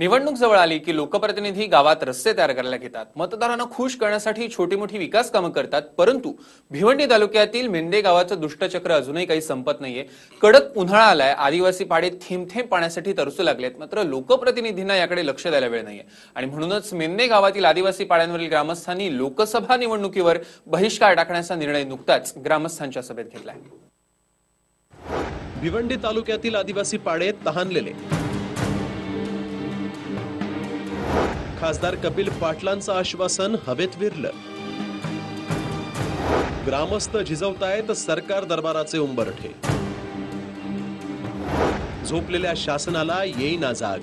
निवडणूक जवळ आली की लोकप्रतिनिधी गावात रस्ते तयार करायला घेतात. मतदारांना खुश करण्यासाठी छोटी मोठी विकास कामं करतात. परंतु भिवंडी तालुक्यातील मेंदे गावाचं दुष्टचक्र अजूनही काही संपत नाहीये. कडक उन्हाळा आलाय. आदिवासी पाडे थेंब थेंब पाण्यासाठी तरसू लागलेत. मात्र लोकप्रतिनिधींना याकडे लक्ष द्यायला वेळ नाहीये. आणि म्हणूनच मेंदे गावातील आदिवासी पाड्यांवरील ग्रामस्थांनी लोकसभा निवडणुकीवर बहिष्कार टाकण्याचा निर्णय नुकताच ग्रामस्थांच्या सभेत घेतलाय. भिवंडी तालुक्यातील आदिवासी पाडे तहानलेले. खासदार कपिल पाटलांचं आश्वासन हवेत विरलं. ग्रामस्थ झिजवतायत सरकार दरबाराचे उंबरठे. झोपलेल्या शासनाला येईना जाग.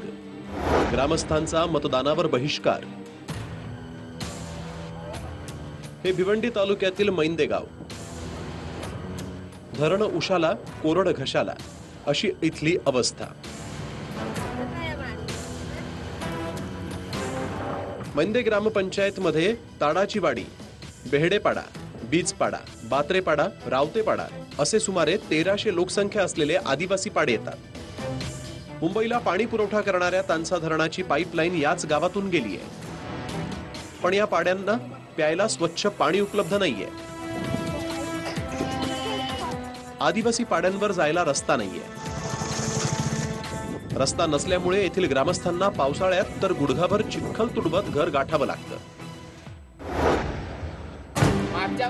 ग्रामस्थांचा मतदानावर बहिष्कार. हे भिवंडी तालुक्यातील मैंदेगाव. धरण उशाला कोरड घशाला अशी इथली अवस्था. मंदे ग्रामपंचायतमध्ये ताडाची वाडी बेहडेपाडा बीजपाडा बात्रेपाडा रावतेपाडा असे सुमारे तेराशे लोकसंख्या असलेले आदिवासी पाडे येतात. मुंबईला पाणी पुरवठा करणाऱ्या तांसा धरणाची पाईपलाईन याच गावातून गेली आहे. पण या पाड्यांना प्यायला स्वच्छ पाणी उपलब्ध नाहीये. आदिवासी पाड्यांवर जायला रस्ता नाहीये. रस्ता नसल्यामुळे येथील ग्रामस्थांना पावसाळ्यात तर गुडघाभर चिखल तुडवत घर गाठावं लागतं.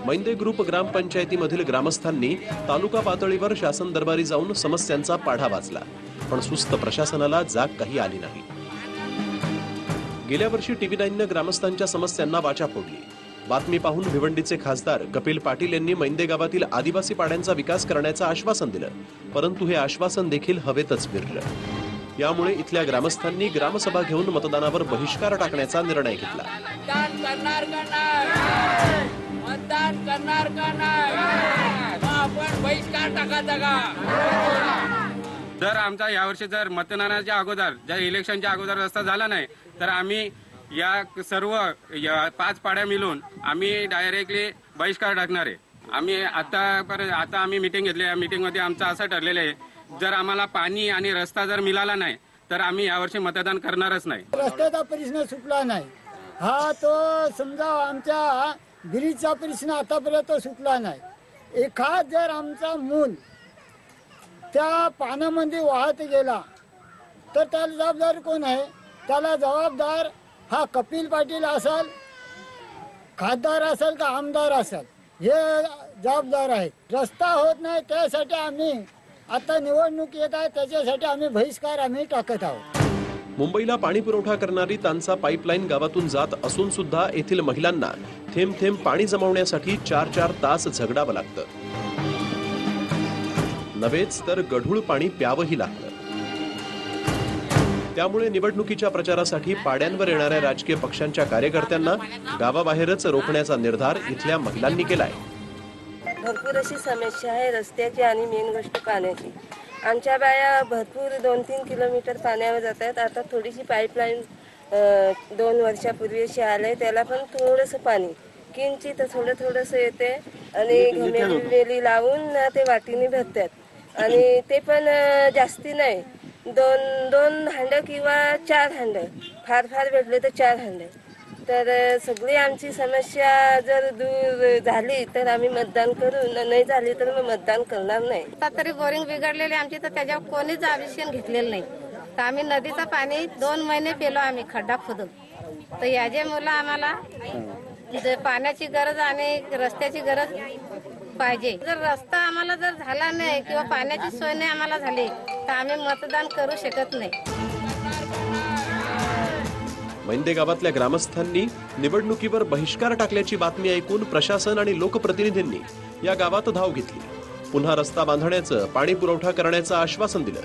मैंदे ग्रुप ग्रामपंचायतीमधील ग्रामस्थांनी तालुका पातळीवर शासन दरबारी जाऊन समस्यांचा पाढा वाचला. पण सुस्त प्रशासनाला जाग काही आली नाही. गेल्या वर्षी टीव्ही नाईननं ग्रामस्थांच्या समस्यांना वाचा फोडली. बातमी पाहून भिवंडीचे खासदार कपिल पाटील यांनी मैंदे गावातील आदिवासी पाड्यांचा विकास करण्याचं आश्वासन दिलं. परंतु हे आश्वासन देखील हवेतच फिरलं यामुळे इथल्या ग्रामस्थांनी ग्रामसभा घेऊन मतदानावर बहिष्कार टाकण्याचा निर्णय घेतला. मतदान करणार का नाही? मतदान करणार का नाही? मग आपण बहिष्कार टाकायचा का? जर आमचा यावर्षी जर मतदानाच्या अगोदर जर इलेक्शनच्या अगोदर रस्ता झाला नाही तर आम्ही या सर्व या पाच पाड्या मिळून आम्ही डायरेक्टली बहिष्कार टाकणार आहे. आम्ही आतापर्यंत आता आम्ही मिटिंग घेतली या मिटिंगमध्ये आमचं असं ठरलेलं आहे जर आम्हाला पाणी आणि रस्ता जर मिळाला नाही तर आम्ही यावर्षी मतदान करणारच नाही. रस्त्याचा प्रश्न सुटला नाही. हा तो समजा आमच्या ब्रिजचा प्रश्न आतापर्यंत सुटला नाही. एखाद जर आमचा मूल त्या पाण्यामध्ये वाहत गेला तर त्याला जबाबदार कोण आहे? त्याला जबाबदार हा कपिल पाटील असेल खासदार असेल का आमदार असेल? हे जबाबदार आहे. रस्ता होत नाही त्यासाठी आम्ही आता निवडणूक येत आहे त्याच्यासाठी आम्ही बहिष्कार आम्ही टाकत आहोत. मुंबईला पाणी पुरवठा करणारी तांचा पाईपलाईन गावातून जात असून सुद्धा येथील महिलांना थेंब थेंब पाणी जमवण्यासाठी चार चार तास झगडावं लागतं. नव्हेच तर गढूळ पाणी प्यावंही लागतं. त्यामुळे निवडणुकीच्या प्रचारासाठी पाड्यांवर येणाऱ्या राजकीय पक्षांच्या कार्यकर्त्यांना गावाबाहेरच रोखण्याचा निर्धार इथल्या महिलांनी केलाय. भरपूर अशी समस्या आहे रस्त्याची आणि मेन गोष्ट पाण्याची. आमच्या बाया भरपूर दोन तीन किलोमीटर पाण्यावर जात आहेत आता थोडीशी पाईपलाईन दोन वर्षापूर्वी अशी आले त्याला पण थोडंसं पाणी. किंचित थोडं थोडंसं येते आणि घमेली लावून ते वाटीने भरतात आणि ते पण जास्ती नाही. दोन दोन हांड किंवा चार हांड. फार फार भेटले तर चार हांड. तर सगळी आमची समस्या जर दूर झाली तर आम्ही मतदान करू. न- नाही झाली तर मग मतदान करणार नाही. आता तरी बोरिंग बिघडलेली आमची तर त्याच्यावर कोणीच आविष्यन घेतलेलं नाही. तर आम्ही नदीचं पाणी दोन महिने पेलो आम्ही खड्डा खोदून. तर याचे मुलं आम्हाला जे पाण्याची गरज आणि रस्त्याची गरज पाहिजे. जर रस्ता आम्हाला जर झाला नाही किंवा पाण्याची सोय नाही आम्हाला झाली तर आम्ही मतदान करू शकत नाही. मैंदे गावातल्या ग्रामस्थांनी निवडणुकीवर बहिष्कार टाकल्याची बातमी ऐकून प्रशासन आणि लोकप्रतिनिधींनी या गावात धाव घेतली. पुन्हा रस्ता बांधण्याचं पाणी पुरवठा करण्याचं आश्वासन दिलं.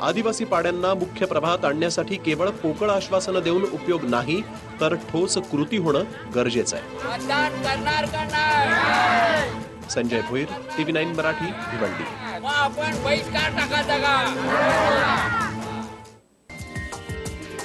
आदिवासी पाड्यांना मुख्य प्रवाहात आणण्यासाठी केवळ पोकळ आश्वासनं देऊन उपयोग नाही तर ठोस कृती होणं गरजेचं आहे. Sanjay Bhoir TV nine Marathi Bhiwandi.